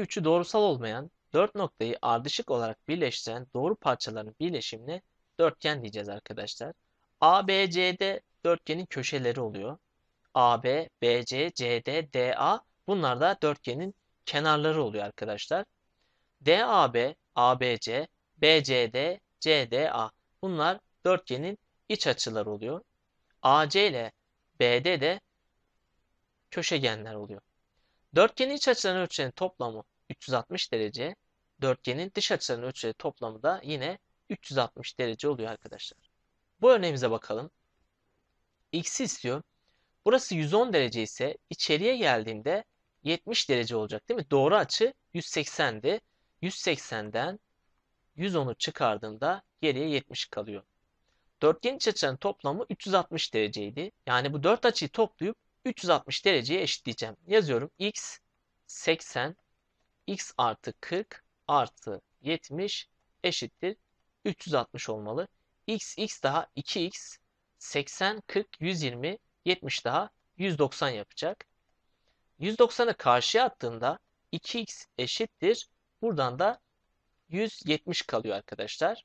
Herhangi üçü doğrusal olmayan dört noktayı ardışık olarak birleştiren doğru parçaların birleşimine dörtgen diyeceğiz arkadaşlar. ABCD dörtgenin köşeleri oluyor. AB, BC, CD, DA bunlar da dörtgenin kenarları oluyor arkadaşlar. DAB, ABC, BCD, CDA bunlar dörtgenin iç açıları oluyor. AC ile BD de köşegenler oluyor. Dörtgenin iç açılarının ölçülerinin toplamı 360 derece. Dörtgenin dış açılarının ölçüleri toplamı da yine 360 derece oluyor arkadaşlar. Bu örneğimize bakalım. X istiyor. Burası 110 derece ise içeriye geldiğimde 70 derece olacak değil mi? Doğru açı 180'di. 180'den 110'u çıkardığımda geriye 70 kalıyor. Dörtgen iç açılarının toplamı 360 dereceydi. Yani bu dört açıyı toplayıp 360 dereceye eşitleyeceğim. Yazıyorum x 80 x artı 40 artı 70 eşittir 360 olmalı. x x daha 2x 80 40 120 70 daha 190 yapacak. 190'ı karşıya attığımda 2x eşittir. Buradan da 170 kalıyor arkadaşlar.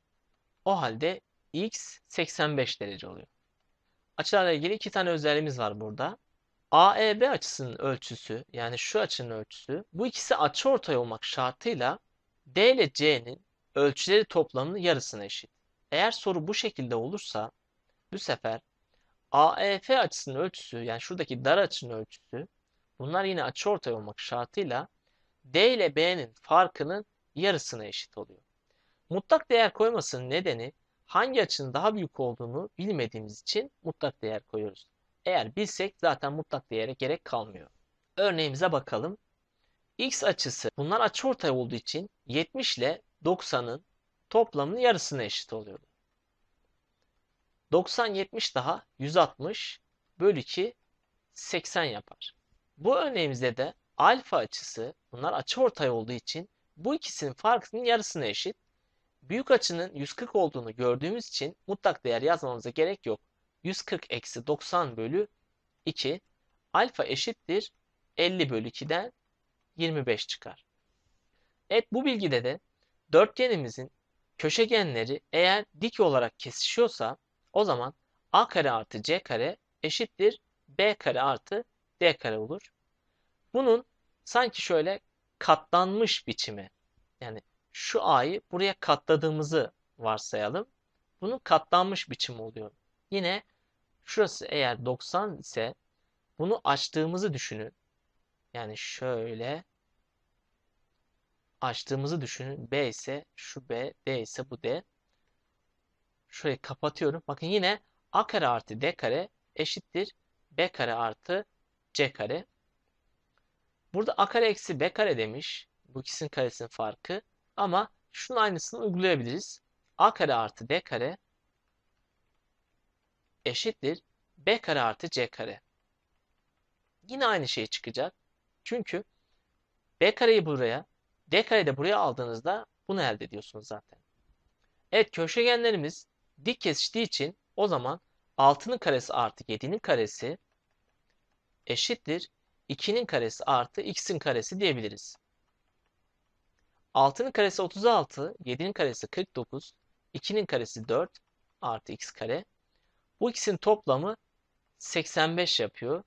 O halde x 85 derece oluyor. Açılarla ilgili iki tane özelliğimiz var burada. AEB açısının ölçüsü yani şu açının ölçüsü bu ikisi açıortay olmak şartıyla D ile C'nin ölçüleri toplamının yarısına eşit. Eğer soru bu şekilde olursa bu sefer AEF açısının ölçüsü yani şuradaki dar açının ölçüsü bunlar yine açıortay olmak şartıyla D ile B'nin farkının yarısına eşit oluyor. Mutlak değer koymasının nedeni hangi açının daha büyük olduğunu bilmediğimiz için mutlak değer koyuyoruz. Eğer bilsek zaten mutlak değere gerek kalmıyor. Örneğimize bakalım. X açısı bunlar açıortay olduğu için 70 ile 90'ın toplamının yarısına eşit oluyor. 90 70 daha 160 bölü 2 80 yapar. Bu örneğimizde de alfa açısı bunlar açıortay olduğu için bu ikisinin farkının yarısına eşit. Büyük açının 140 olduğunu gördüğümüz için mutlak değer yazmamıza gerek yok. 140 eksi 90 bölü 2 alfa eşittir 50 bölü 2'den 25 çıkar. Evet bu bilgide de dörtgenimizin köşegenleri eğer dik olarak kesişiyorsa o zaman a kare artı c kare eşittir b kare artı d kare olur. Bunun sanki şöyle katlanmış biçimi yani şu a'yı buraya katladığımızı varsayalım. Bunun katlanmış biçimi oluyor. Yine Şurası eğer 90 ise bunu açtığımızı düşünün. Yani şöyle açtığımızı düşünün. B ise şu B, D ise bu D. Şurayı kapatıyorum. Bakın yine A kare artı D kare eşittir B kare artı C kare. Burada A kare eksi B kare demiş. Bu ikisinin karesinin farkı. Ama şunun aynısını uygulayabiliriz. A kare artı D kare eşittir b kare artı c kare. Yine aynı şey çıkacak. Çünkü b kareyi buraya, d kareyi de buraya aldığınızda bunu elde ediyorsunuz zaten. Evet köşegenlerimiz dik kesiştiği için o zaman 6'nın karesi artı 7'nin karesi eşittir 2'nin karesi artı x'in karesi diyebiliriz. 6'nın karesi 36, 7'nin karesi 49, 2'nin karesi 4 artı x kare. Bu ikisinin toplamı 85 yapıyor.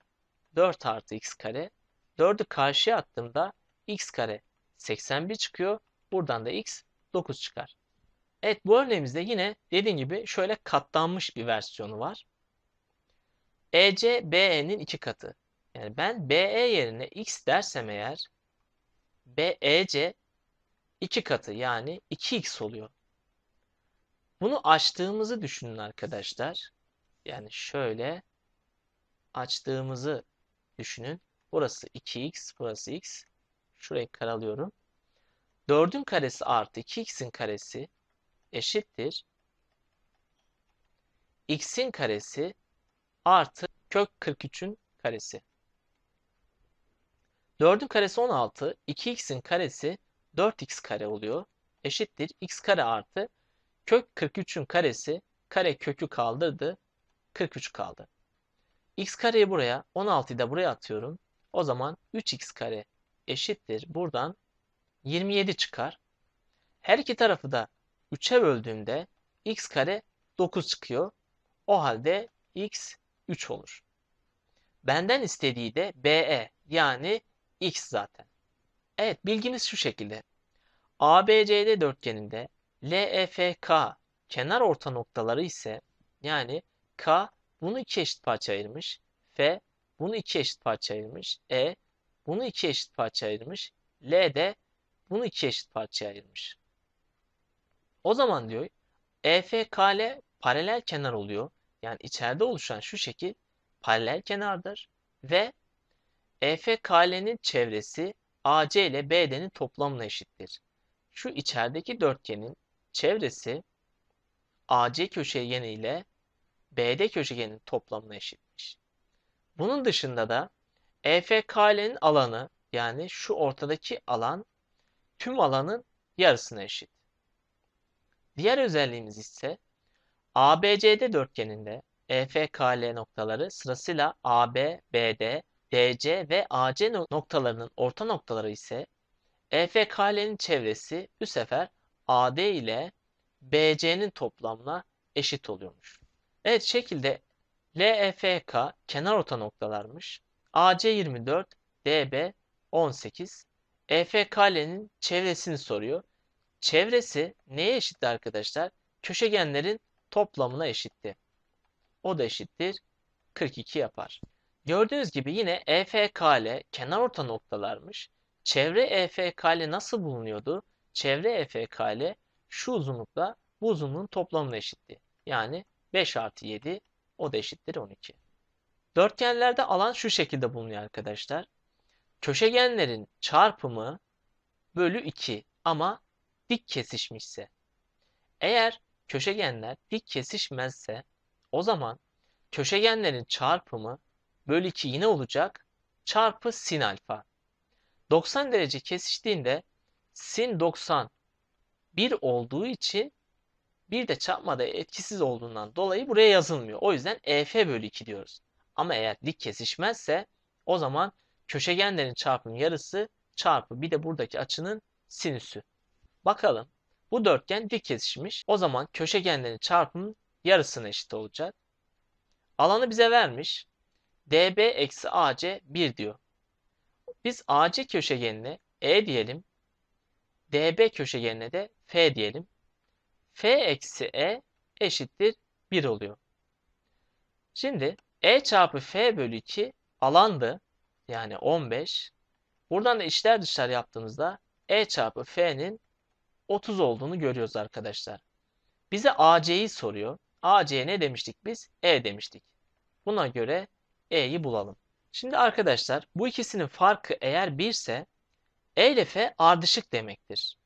4 artı x kare. 4'ü karşıya attığımda x kare 81 çıkıyor. Buradan da x 9 çıkar. Evet bu örneğimizde yine dediğim gibi şöyle katlanmış bir versiyonu var. EC BE'nin iki katı. Yani ben BE yerine x dersem eğer BEC iki katı yani 2x oluyor. Bunu açtığımızı düşünün arkadaşlar. Yani şöyle açtığımızı düşünün. Burası 2x, burası x. Şurayı karalıyorum. 4'ün karesi artı 2x'in karesi eşittir. x'in karesi artı kök 43'ün karesi. 4'ün karesi 16, 2x'in karesi 4x kare oluyor. Eşittir x kare artı kök 43'ün karesi kare kökü kaldırdı. 43 kaldı. x kareyi buraya 16'yı da buraya atıyorum. O zaman 3x kare eşittir. Buradan 27 çıkar. Her iki tarafı da 3'e böldüğümde x kare 9 çıkıyor. O halde x 3 olur. Benden istediği de BE yani x zaten. Evet bilgimiz şu şekilde. ABCD dörtgeninde LEFK kenar orta noktaları ise yani K bunu iki eşit parça ayırmış. F bunu iki eşit parça ayırmış. E bunu iki eşit parça ayırmış. L de bunu iki eşit parçaya ayırmış. O zaman diyor EFKL paralel kenar oluyor. Yani içeride oluşan şu şekil paralel kenardır ve EFKL'nin çevresi AC ile BD'nin toplamına eşittir. Şu içerideki dörtgenin çevresi AC köşegeni ile BD köşegenin toplamına eşitmiş. Bunun dışında da EFKL'nin alanı yani şu ortadaki alan tüm alanın yarısına eşit. Diğer özelliğimiz ise ABCD dörtgeninde EFKL noktaları sırasıyla AB, BD, DC ve AC noktalarının orta noktaları ise EFKL'nin çevresi bu sefer AD ile BC'nin toplamına eşit oluyormuş. Evet şekilde LEFK kenar orta noktalarmış. AC 24, DB 18. EFKL'nin çevresini soruyor. Çevresi neye eşitti arkadaşlar? Köşegenlerin toplamına eşitti. O da eşittir 42 yapar. Gördüğünüz gibi yine EFKL kenar orta noktalarmış. Çevre EFKL nasıl bulunuyordu? Çevre EFKL şu uzunlukla bu uzunluğun toplamına eşitti. Yani 5 artı 7 o da eşittir 12. Dörtgenlerde alan şu şekilde bulunuyor arkadaşlar. Köşegenlerin çarpımı bölü 2 ama dik kesişmişse. Eğer köşegenler dik kesişmezse o zaman köşegenlerin çarpımı bölü 2 yine olacak çarpı sin alfa. 90 derece kesiştiğinde sin 90 1 olduğu için bir de çarpmada etkisiz olduğundan dolayı buraya yazılmıyor. O yüzden EF bölü 2 diyoruz. Ama eğer dik kesişmezse o zaman köşegenlerin çarpımı yarısı çarpı bir de buradaki açının sinüsü. Bakalım. Bu dörtgen dik kesişmiş. O zaman köşegenlerin çarpımı yarısına eşit olacak. Alanı bize vermiş. DB eksi AC 1 diyor. Biz AC köşegenine E diyelim. DB köşegenine de F diyelim. F eksi E eşittir 1 oluyor. Şimdi E çarpı F bölü 2 alandı. Yani 15. Buradan da içler dışlar yaptığımızda E çarpı F'nin 30 olduğunu görüyoruz arkadaşlar. Bize AC'yi soruyor. AC'ye ne demiştik biz? E demiştik. Buna göre E'yi bulalım. Şimdi arkadaşlar bu ikisinin farkı eğer 1 ise E ile F ardışık demektir.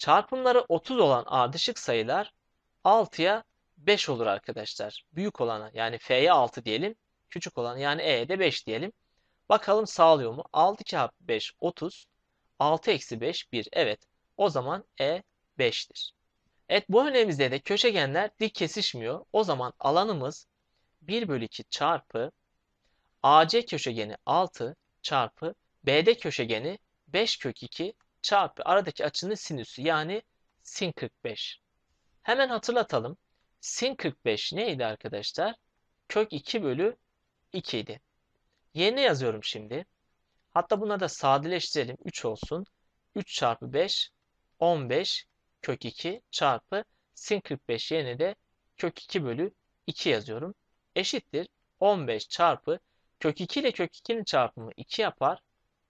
Çarpımları 30 olan ardışık sayılar 6'ya 5 olur arkadaşlar. Büyük olana yani F'ye 6 diyelim. Küçük olan yani E'ye de 5 diyelim. Bakalım sağlıyor mu? 6 çarpı 5 30. 6 eksi 5 1. Evet. O zaman E 5'tir. Evet bu örneğimizde de köşegenler dik kesişmiyor. O zaman alanımız 1 bölü 2 çarpı AC köşegeni 6 çarpı BD köşegeni 5 kök 2 çarpı aradaki açının sinüsü yani sin 45. Hemen hatırlatalım. Sin 45 neydi arkadaşlar? Kök 2 bölü 2 idi. Yerine yazıyorum şimdi. Hatta buna da sadeleştirelim. 3 olsun. 3 çarpı 5 15 kök 2 çarpı sin 45 yerine de kök 2 bölü 2 yazıyorum. Eşittir 15 çarpı kök 2 ile kök 2'nin çarpımı 2 yapar.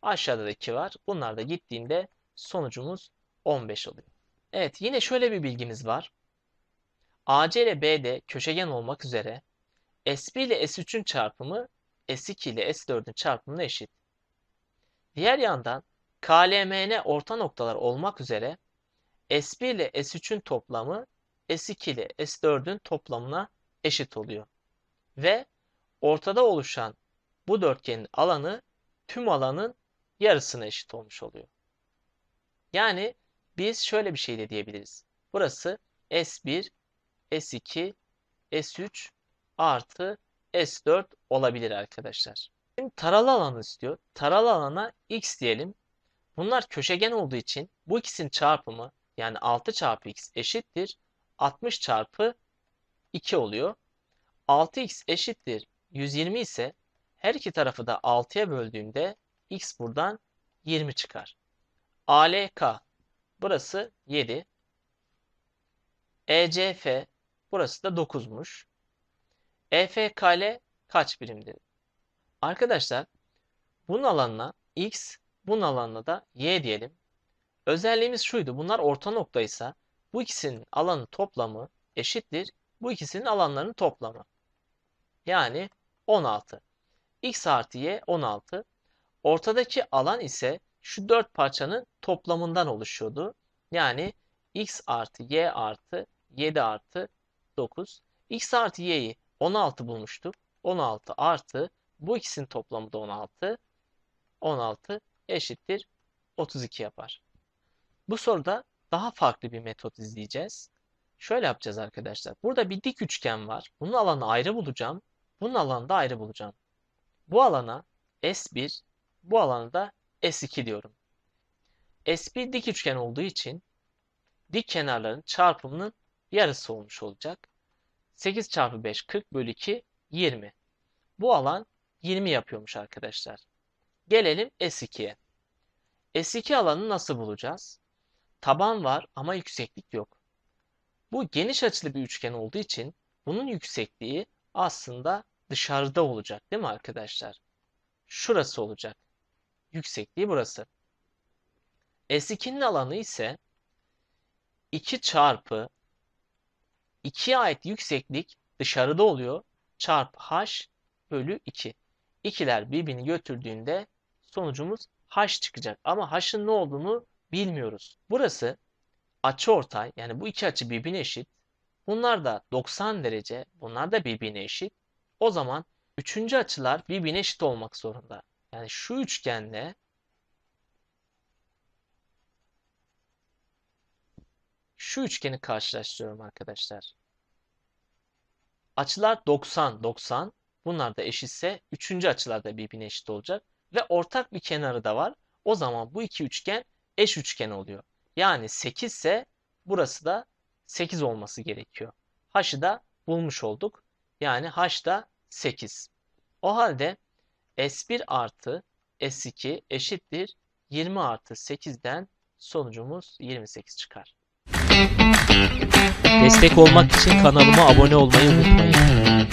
Aşağıda da 2 var. Bunlar da gittiğinde sonucumuz 15 oluyor. Evet yine şöyle bir bilgimiz var. AC ile BD köşegen olmak üzere S1 ile S3'ün çarpımı S2 ile S4'ün çarpımına eşit. Diğer yandan KLMN orta noktalar olmak üzere S1 ile S3'ün toplamı S2 ile S4'ün toplamına eşit oluyor. Ve ortada oluşan bu dörtgenin alanı tüm alanın yarısına eşit olmuş oluyor. Yani biz şöyle bir şey de diyebiliriz. Burası S1, S2, S3 artı S4 olabilir arkadaşlar. Şimdi taralı alanı istiyor. Taralı alana X diyelim. Bunlar köşegen olduğu için bu ikisinin çarpımı yani 6 çarpı x eşittir 60 çarpı 2 oluyor. 6x eşittir 120 ise her iki tarafı da 6'ya böldüğümde x buradan 20 çıkar. ALK burası 7. ECF burası da 9'muş. EFKL kaç birimdir? Arkadaşlar bunun alanına x, bunun alanına da y diyelim. Özelliğimiz şuydu. Bunlar orta noktaysa bu ikisinin alanı toplamı eşittir. Bu ikisinin alanlarının toplamı. Yani 16. x artı y 16. Ortadaki alan ise şu dört parçanın toplamından oluşuyordu. Yani x artı y artı 7 artı 9. x artı y'yi 16 bulmuştuk. 16 artı bu ikisinin toplamı da 16. 16 eşittir 32 yapar. Bu soruda daha farklı bir metot izleyeceğiz. Şöyle yapacağız arkadaşlar. Burada bir dik üçgen var. Bunun alanı ayrı bulacağım. Bunun alanı da ayrı bulacağım. Bu alana S1, bu alana da S2 diyorum. S1 dik üçgen olduğu için dik kenarların çarpımının yarısı olmuş olacak. 8 çarpı 5 40 bölü 2 20. Bu alan 20 yapıyormuş arkadaşlar. Gelelim S2'ye. S2 alanını nasıl bulacağız? Taban var ama yükseklik yok. Bu geniş açılı bir üçgen olduğu için bunun yüksekliği aslında dışarıda olacak değil mi arkadaşlar? Şurası olacak. Yüksekliği burası. S2'nin alanı ise 2 çarpı 2'ye ait yükseklik dışarıda oluyor. Çarpı h bölü 2. İkiler birbirini götürdüğünde sonucumuz h çıkacak. Ama h'ın ne olduğunu bilmiyoruz. Burası açıortay yani bu iki açı birbirine eşit. Bunlar da 90 derece. Bunlar da birbirine eşit. O zaman üçüncü açılar birbirine eşit olmak zorunda. Yani şu üçgenle şu üçgeni karşılaştırıyorum arkadaşlar. Açılar 90, 90. Bunlar da eşitse üçüncü açılar da birbirine eşit olacak. Ve ortak bir kenarı da var. O zaman bu iki üçgen eş üçgen oluyor. Yani 8 ise burası da 8 olması gerekiyor. H'ı da bulmuş olduk. Yani H da 8. O halde S1 artı S2 eşittir 20 artı 8'den sonucumuz 28 çıkar. Destek olmak için kanalıma abone olmayı unutmayın.